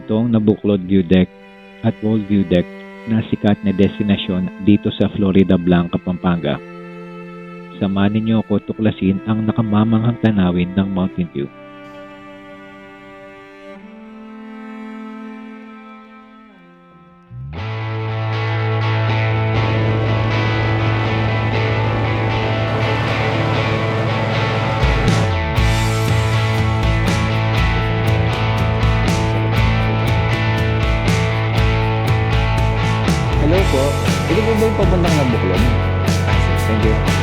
Ito ang nabuklod view deck at wall view deck na sikat na destinasyon dito sa Florida Blanca, Pampanga. Samahan ninyo ako tuklasin ang nakamamanghang tanawin ng Mountain View. Ito po ba yung papuntang Nabuklod? Thank you.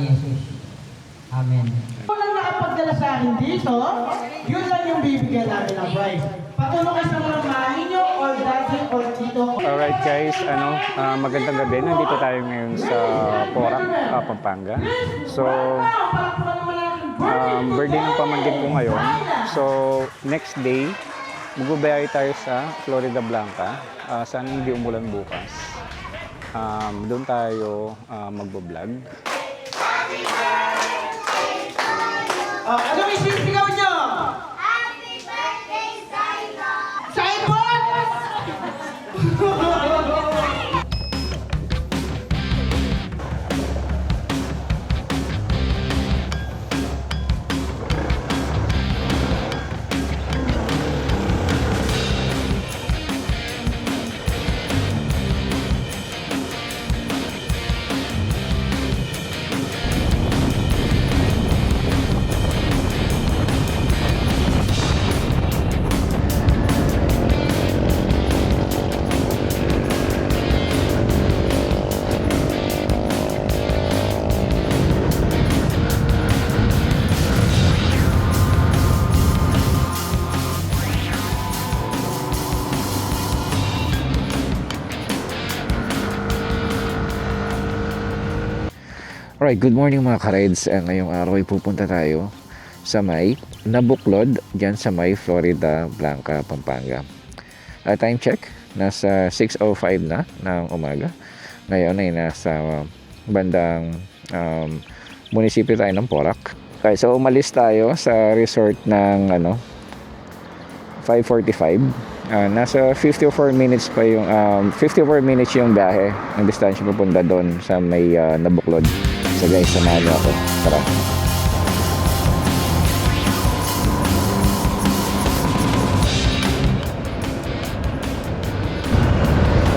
Ni Jesus. Amen. Unang nakapagdala sa akin dito, yun lang yung bibigyan namin ng prize. Patulong kayo sa mga mami nyo, or daddy, or tito, Alright guys, ano, ah, magandang gabi. Nandito tayo ngayon sa Porac, ah, Pampanga. So, um, birthday ng pamangkin ko ngayon. So, next day, magbabayay tayo sa Florida Blanca. Ah, sana hindi umulan bukas. Um, doon tayo ah, magbablog. Oh, ano yung sisigaw nyo? Alright, good morning mga ka-rides. Uh, ngayong araw ay pupunta tayo sa may Nabuklod, dyan sa may Florida Blanca, Pampanga. Uh, time check, nasa 6.05 na ng umaga. Ngayon ay nasa bandang um, munisipyo tayo ng Porac. Okay, so umalis tayo sa resort ng ano 5.45. Ah, nasa 54 minutes pa yung um, 54 minutes yung biyahe ang distansya papunta doon sa may ah, Nabuklod. So guys, samahan niyo ako. Tara.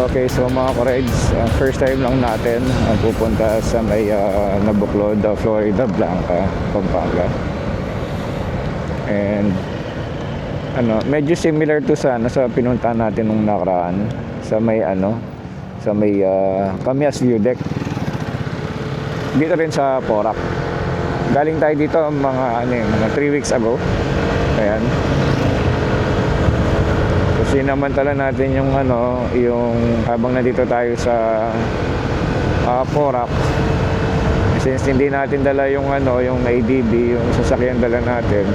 Okay, so mga ka-rides, ah, first time lang natin ang pupunta sa may ah, Nabuklod, ah, Florida Blanca, Pampanga. And ano, medyo similar to sa ano sa pinuntahan natin nung nakaraan sa may ano sa may uh, Camias View Deck. Dito rin sa Porac. Galing tayo dito mga ano eh, mga 3 weeks ago. Ayan. So sinamantala natin yung ano, yung habang nandito tayo sa uh, Porac. Since hindi natin dala yung ano, yung ADB, yung sasakyan dala natin,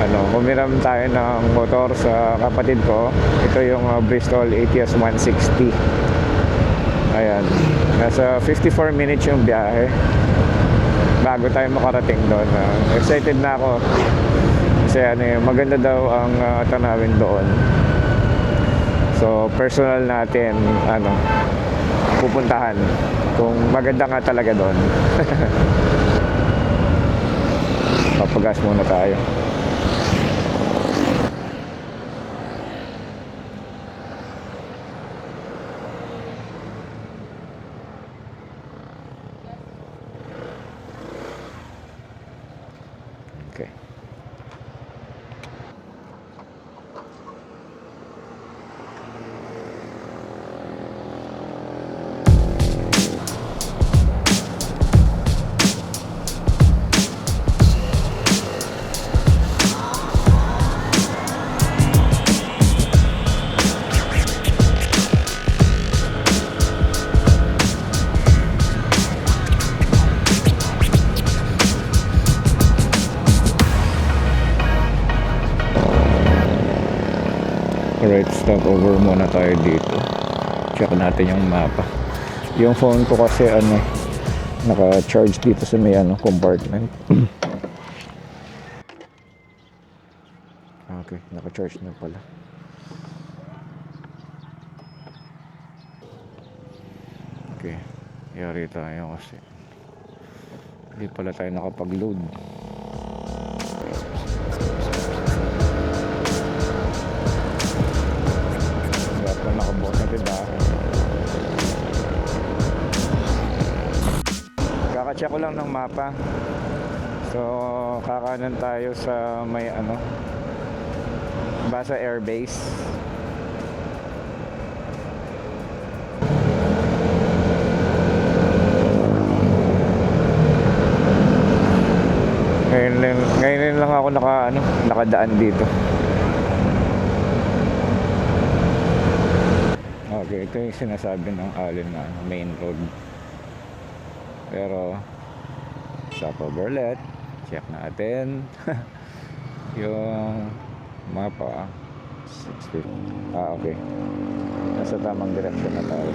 ano, kumiram tayo ng motor sa kapatid ko. Ito yung uh, Bristol ATS 160. Ayan. Nasa 54 minutes yung biyahe bago tayo makarating doon. Uh, excited na ako kasi ano, maganda daw ang uh, tanawin doon. So, personal natin, ano, pupuntahan kung maganda nga talaga doon. Papagas muna tayo. Over muna tayo dito. Check natin yung mapa. Yung phone ko kasi ano, naka-charge dito sa may ano, compartment. okay, naka-charge na pala. Okay, yari tayo kasi hindi pala tayo nakapag-load. Kakacheck ko lang ng mapa. So, kakanan tayo sa may ano, Basa Air Base. Ngayon, lang- ngayon lang ako naka, ano, nakadaan dito. Okay, ito yung sinasabi ng Allen na main road. Pero sa Berlet, check natin yung mapa. 650. Ah, okay. Nasa tamang direksyon na tayo.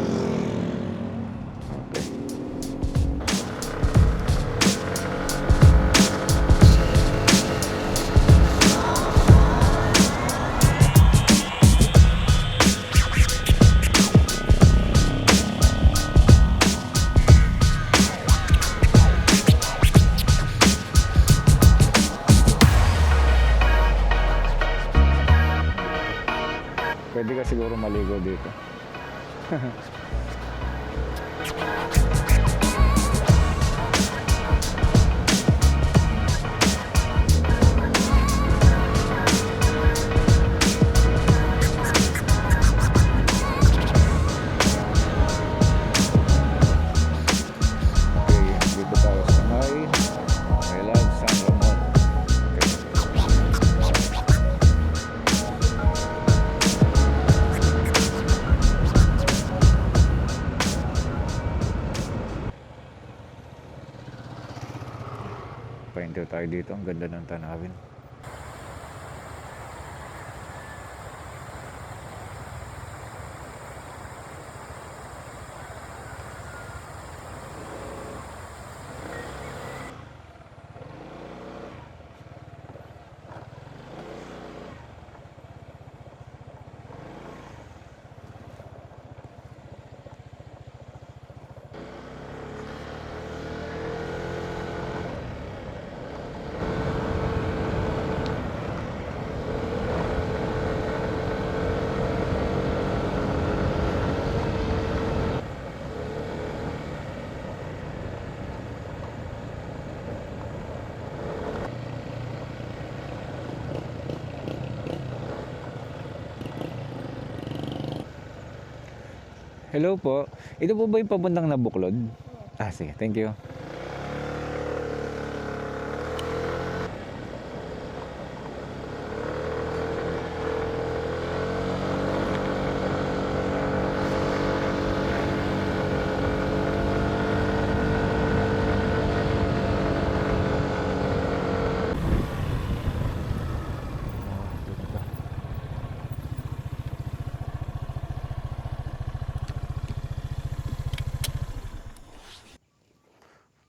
Pwede ka siguro maligo dito. tayo dito. Ang ganda ng tanawin. Hello po. Ito po ba yung papuntang Nabuklod? Ah, sige. Thank you.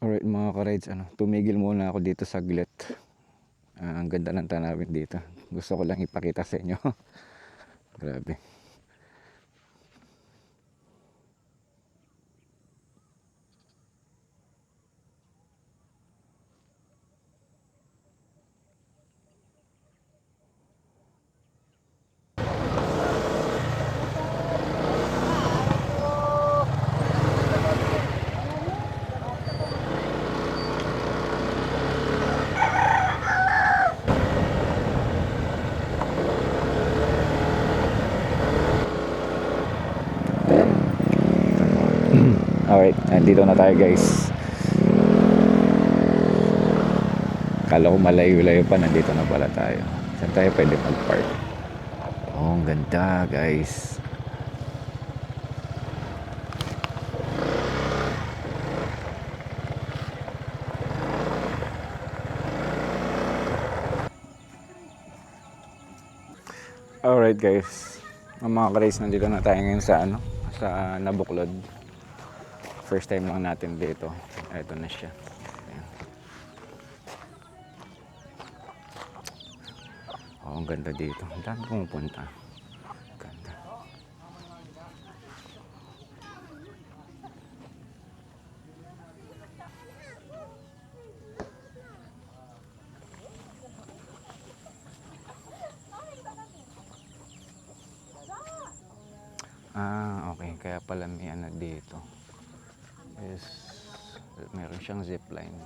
Alright mga ka-rides, ano, tumigil muna ako dito saglit. Ah, ang ganda ng tanawin dito. Gusto ko lang ipakita sa inyo. Grabe. Alright, nandito na tayo guys. Kala ko malayo-layo pa, nandito na pala tayo. Saan tayo pwede mag-park? Oh, ang ganda guys. Alright guys. Mga ka-race, nandito na tayo ngayon sa ano, sa Nabuklod. First time lang natin dito. Ito na siya. Ayan. Oh, ang ganda dito. Ang dami pumupunta. Ganda. Ah, okay. Kaya pala may ano dito. Yes. Meron siyang zipline.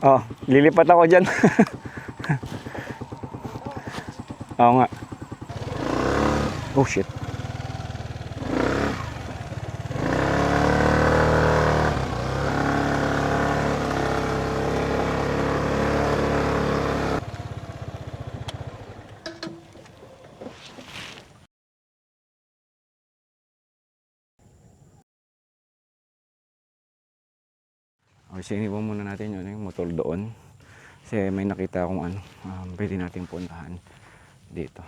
Oh, lilipat ako dyan. Oo nga. Oh shit. Okay, sinipan muna natin yun, yung motor doon. Kasi may nakita akong ano, um, pwede natin puntahan dito.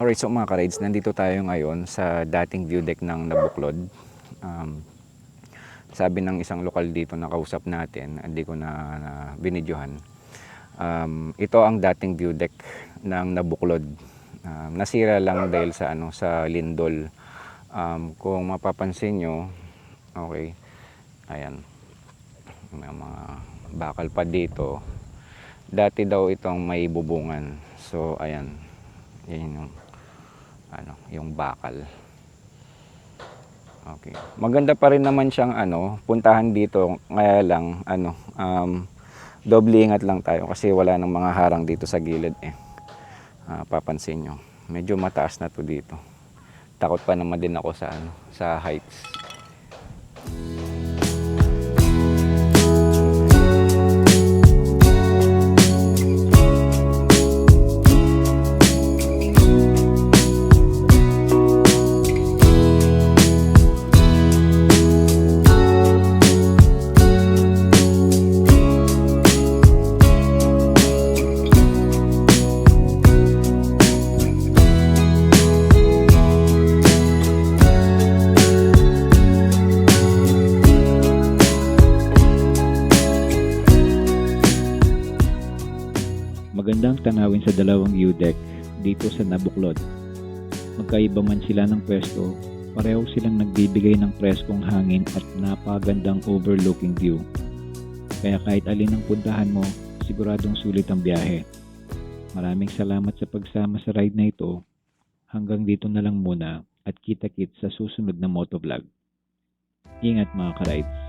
Alright, so mga ka-rides, nandito tayo ngayon sa dating view deck ng Nabuklod. Um, sabi ng isang lokal dito na kausap natin, hindi ko na, na binidyohan. Um, ito ang dating view deck ng Nabuklod. Um, nasira lang dahil sa ano sa lindol. Um, kung mapapansin nyo, okay, ayan, may mga bakal pa dito. Dati daw itong may bubungan. So, ayan, yan yung ano, yung bakal. Okay. Maganda pa rin naman siyang ano, puntahan dito. Kaya lang ano, um, doble ingat lang tayo kasi wala nang mga harang dito sa gilid eh. Ah, papansin nyo. Medyo mataas na to dito. Takot pa naman din ako sa ano, sa heights. Tanawin sa dalawang view deck dito sa Nabuklod. Magkaiba man sila ng pwesto, pareho silang nagbibigay ng preskong hangin at napagandang overlooking view. Kaya kahit alin ang puntahan mo, siguradong sulit ang biyahe. Maraming salamat sa pagsama sa ride na ito. Hanggang dito na lang muna at kita-kit sa susunod na motovlog. Ingat mga ka-rides!